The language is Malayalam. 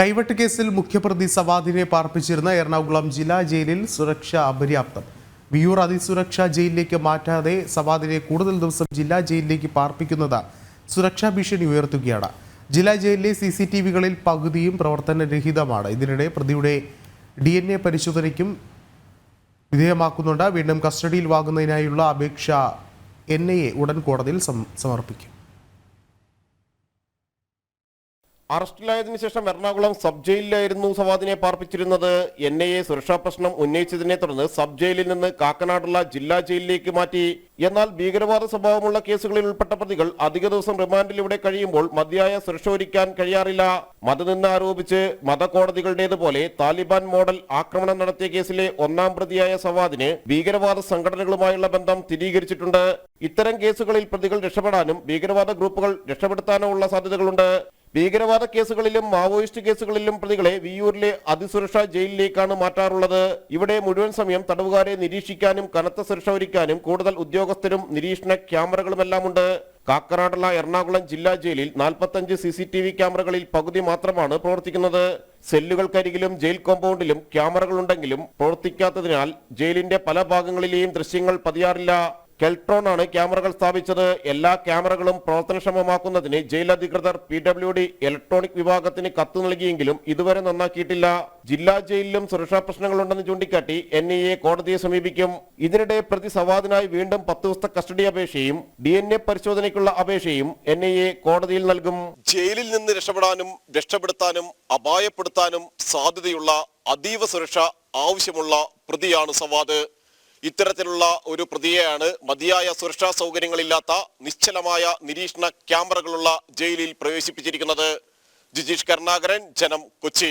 കൈവെട്ട് കേസിൽ മുഖ്യപ്രതി സവാദിനെ പാർപ്പിച്ചിരുന്ന എറണാകുളം ജില്ലാ ജയിലിൽ സുരക്ഷ അപര്യാപ്തം. വിയൂർ അതിസുരക്ഷാ ജയിലിലേക്ക് മാറ്റാതെ സവാദിനെ കൂടുതൽ ദിവസം ജില്ലാ ജയിലിലേക്ക് പാർപ്പിക്കുന്നത് സുരക്ഷാ ഭീഷണി ഉയർത്തുകയാണ്. ജില്ലാ ജയിലിലെ സി സി ടി വികളിൽ പകുതിയും പ്രവർത്തനരഹിതമാണ്. ഇതിനിടെ പ്രതിയുടെ ഡി എൻ എ പരിശോധനയ്ക്കും വിധേയമാക്കുന്നുണ്ട്. വീണ്ടും കസ്റ്റഡിയിൽ വാങ്ങുന്നതിനായുള്ള അപേക്ഷ എൻ ഐ എ ഉടൻ കോടതിയിൽ സമർപ്പിക്കും. അറസ്റ്റിലായതിനു ശേഷം എറണാകുളം സബ് ജയിലിലായിരുന്നു സവാദിനെ പാർപ്പിച്ചിരുന്നത്. എൻ ഐ എ സുരക്ഷാ പ്രശ്നം ഉന്നയിച്ചതിനെ തുടർന്ന് സബ് ജയിലിൽ നിന്ന് കാക്കനാടുള്ള ജില്ലാ ജയിലിലേക്ക് മാറ്റി. എന്നാൽ ഭീകരവാദ സ്വഭാവമുള്ള കേസുകളിൽ ഉൾപ്പെട്ട പ്രതികൾ അധിക ദിവസം റിമാൻഡിലൂടെ കഴിയുമ്പോൾ മതിയായ സുരക്ഷ ഒരുക്കാൻ കഴിയാറില്ല. മതനിന്ന് ആരോപിച്ച് മതകോടതികളുടേതുപോലെ താലിബാൻ മോഡൽ ആക്രമണം നടത്തിയ കേസിലെ ഒന്നാം പ്രതിയായ സവാദിന് ഭീകരവാദ സംഘടനകളുമായുള്ള ബന്ധം സ്ഥിരീകരിച്ചിട്ടുണ്ട്. ഇത്തരം കേസുകളിൽ പ്രതികൾ രക്ഷപ്പെടാനും ഭീകരവാദ ഗ്രൂപ്പുകൾ രക്ഷപ്പെടുത്താനോ ഉള്ള സാധ്യതകളുണ്ട്. ഭീകരവാദ കേസുകളിലും മാവോയിസ്റ്റ് കേസുകളിലും പ്രതികളെ വിയൂരിലെ അതിസുരക്ഷാ ജയിലിലേക്കാണ് മാറ്റാറുള്ളത്. ഇവിടെ മുഴുവൻ സമയം തടവുകാരെ നിരീക്ഷിക്കാനും കനത്ത സുരക്ഷ ഒരുക്കാനും കൂടുതൽ ഉദ്യോഗസ്ഥരും നിരീക്ഷണ ക്യാമറകളുമെല്ലാം ഉണ്ട് കാക്കനാടുള്ള എറണാകുളം ജില്ലാ ജയിലിൽ നാൽപ്പത്തഞ്ച് സി സി ടി വി ക്യാമറകളിൽ പകുതി മാത്രമാണ് പ്രവർത്തിക്കുന്നത്. സെല്ലുകൾക്കരികിലും ജയിൽ കോമ്പൗണ്ടിലും ക്യാമറകളുണ്ടെങ്കിലും പ്രവർത്തിക്കാത്തതിനാൽ ജയിലിന്റെ പല ഭാഗങ്ങളിലെയും ദൃശ്യങ്ങൾ പതിയാറില്ല. കെൽട്രോൺ ആണ് ക്യാമറകൾ സ്ഥാപിച്ചത്. എല്ലാ ക്യാമറകളും പ്രവർത്തനക്ഷമമാക്കുന്നതിന് ജയിൽ അധികൃതർ പി ഡബ്ല്യു ഡി ഇലക്ട്രോണിക് വിഭാഗത്തിന് കത്ത് നൽകിയെങ്കിലും ഇതുവരെ നന്നാക്കിയിട്ടില്ല. ജില്ലാ ജയിലിലും സുരക്ഷാ പ്രശ്നങ്ങളുണ്ടെന്ന് ചൂണ്ടിക്കാട്ടി എൻ ഐ എ കോടതിയെ സമീപിക്കും. ഇതിനിടെ പ്രതി സവാദിനായി വീണ്ടും പത്ത് ദിവസത്തെ കസ്റ്റഡി അപേക്ഷയും ഡി എൻ എ പരിശോധനയ്ക്കുള്ള അപേക്ഷയും എൻ ഐ എ കോടതിയിൽ നൽകും. ജയിലിൽ നിന്ന് രക്ഷപ്പെടാനും രക്ഷപ്പെടുത്താനും അപായപ്പെടുത്താനും സാധ്യതയുള്ള അതീവ സുരക്ഷ ആവശ്യമുള്ള പ്രതിയാണ് സവാദ്. ഇത്തരത്തിലുള്ള ഒരു പ്രതിയെയാണ് മതിയായ സുരക്ഷാ സൗകര്യങ്ങളില്ലാത്ത നിശ്ചലമായ നിരീക്ഷണ ക്യാമറകളുള്ള ജയിലിൽ പ്രവേശിപ്പിച്ചിരിക്കുന്നത് ജിജീഷ് കരുണാകരൻ ജനം കൊച്ചി.